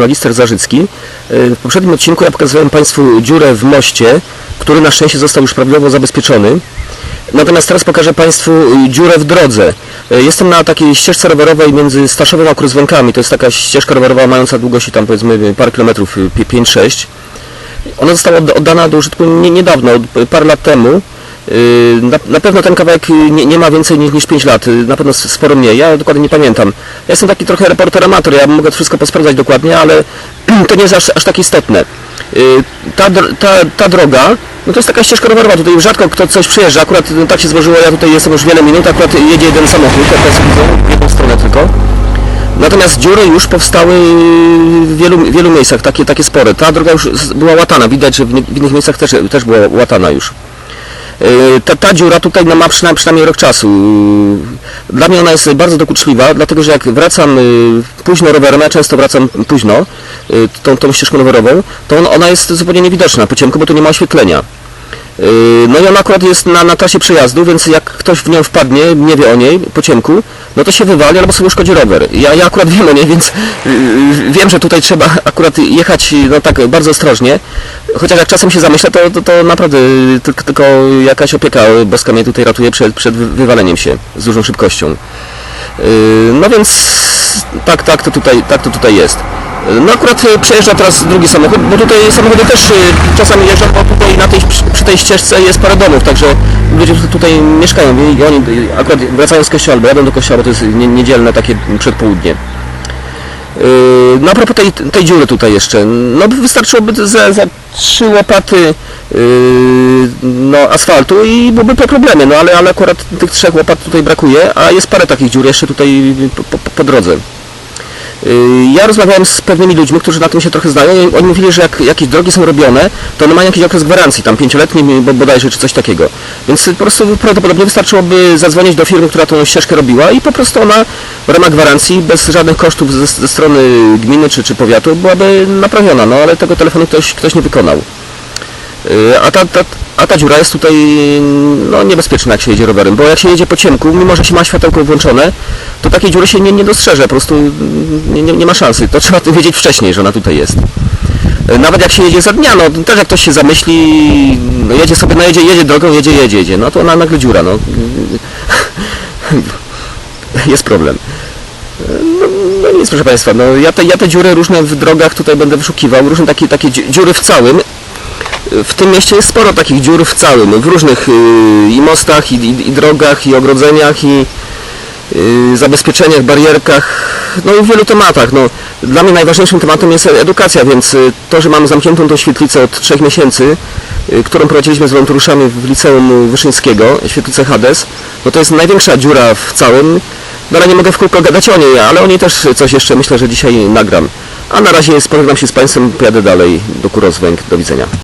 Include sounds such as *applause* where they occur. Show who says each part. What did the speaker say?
Speaker 1: magister Zarzycki. E, W poprzednim odcinku ja pokazywałem Państwu dziurę w moście, który na szczęście został już prawidłowo zabezpieczony. Natomiast teraz pokażę Państwu y, dziurę w drodze. E, Jestem na takiej ścieżce rowerowej między Staszowem a Kruzwękami. To jest taka ścieżka rowerowa mająca długości tam powiedzmy parę kilometrów, y, pie- 5-6. Ona została odda- oddana do użytku nie, niedawno, parę lat temu. Yy, Na, na pewno ten kawałek nie, nie ma więcej niż, niż 5 lat, yy, na pewno sporo mniej, ja dokładnie nie pamiętam. Ja jestem taki trochę reporter amator, ja mogę to wszystko posprawdzać dokładnie, ale *clears throat* to nie jest aż, aż tak istotne. Yy, Ta, ta, ta droga, no to jest taka ścieżka rowerowa, tutaj rzadko kto coś przyjeżdża, akurat no, tak się złożyło, ja tutaj jestem już wiele minut, akurat jedzie jeden samochód, jak Państwo widzą, w jedną stronę tylko. Natomiast dziury już powstały w wielu, wielu miejscach, takie, takie spore. Ta droga już była łatana, widać, że w, w innych miejscach też, też była łatana już. Yy, Ta, ta dziura tutaj no, ma przynajmniej, przynajmniej rok czasu. Yy, Dla mnie ona jest bardzo dokuczliwa, dlatego że jak wracam yy, późno rowerem, ja często wracam późno tą, tą ścieżką rowerową, to on, ona jest zupełnie niewidoczna po ciemku, bo tu nie ma oświetlenia. Yy, No i ona akurat jest na, na trasie przejazdu, więc jak ktoś w nią wpadnie, nie wie o niej po ciemku, no to się wywali albo sobie uszkodzi rower. Ja, ja akurat wiem o niej, więc yy, wiem, że tutaj trzeba akurat jechać no tak bardzo ostrożnie. Chociaż jak czasem się zamyślę, to, to, to naprawdę yy, tylko, tylko jakaś opieka boska mnie tutaj ratuje przed, przed wy- wywaleniem się z dużą szybkością. Yy, No więc tak, tak to tutaj, tak to tutaj jest. No akurat yy, przejeżdża teraz drugi samochód, bo tutaj samochody też yy, czasami jeżdżą, bo tutaj na tej, przy- tej ścieżce jest parę domów, także ludzie tutaj mieszkają i oni yy, akurat wracają z kościoła albo jadą do kościoła, to jest nie- niedzielne takie przedpołudnie. No a propos tej, tej dziury tutaj jeszcze, no wystarczyłoby za, za trzy łopaty no, asfaltu i byłby po problemie, no ale, ale akurat tych trzech łopat tutaj brakuje, a jest parę takich dziur jeszcze tutaj po, po, po drodze. Yy, Ja rozmawiałem z pewnymi ludźmi, którzy na tym się trochę znają i oni mówili, że jak jakieś drogi są robione, to one mają jakiś okres gwarancji, tam pięcioletni bo- bodajże, czy coś takiego. Więc po prostu prawdopodobnie wystarczyłoby zadzwonić do firmy, która tą ścieżkę robiła i po prostu ona w ramach gwarancji, bez żadnych kosztów ze, ze strony gminy czy, czy powiatu byłaby naprawiona, no ale tego telefonu ktoś, ktoś nie wykonał. Yy, A ta, ta, a ta dziura jest tutaj no, niebezpieczna, jak się jedzie rowerem, bo jak się jedzie po ciemku, mimo że się ma światełko włączone, to takiej dziury się nie, nie dostrzeże, po prostu nie, nie, nie ma szansy. To trzeba *laughs* wiedzieć wcześniej, że ona tutaj jest. Yy, Nawet jak się jedzie za dnia, no też jak ktoś się zamyśli, no jedzie sobie, no jedzie, jedzie drogą, jedzie, jedzie, jedzie, no to ona nagle dziura, no. *laughs* Jest problem. No, no nic, proszę Państwa, no ja te, ja te dziury różne w drogach tutaj będę wyszukiwał, różne takie, takie dzi- dziury w całym. W tym mieście jest sporo takich dziur w całym, w różnych y, i mostach, i, i, i drogach, i ogrodzeniach, i y, zabezpieczeniach, barierkach, no i w wielu tematach. No, dla mnie najważniejszym tematem jest edukacja, więc y, to, że mamy zamkniętą tą świetlicę od trzech miesięcy, którą prowadziliśmy z wolontariuszami w liceum Wyszyńskiego, świetlicę Hades, no to jest największa dziura w całym. No ale nie mogę w kółko gadać o niej, ale o niej też coś jeszcze myślę, że dzisiaj nagram. A na razie spożegnam się z Państwem, pojadę dalej do Kurozwęg. Do widzenia.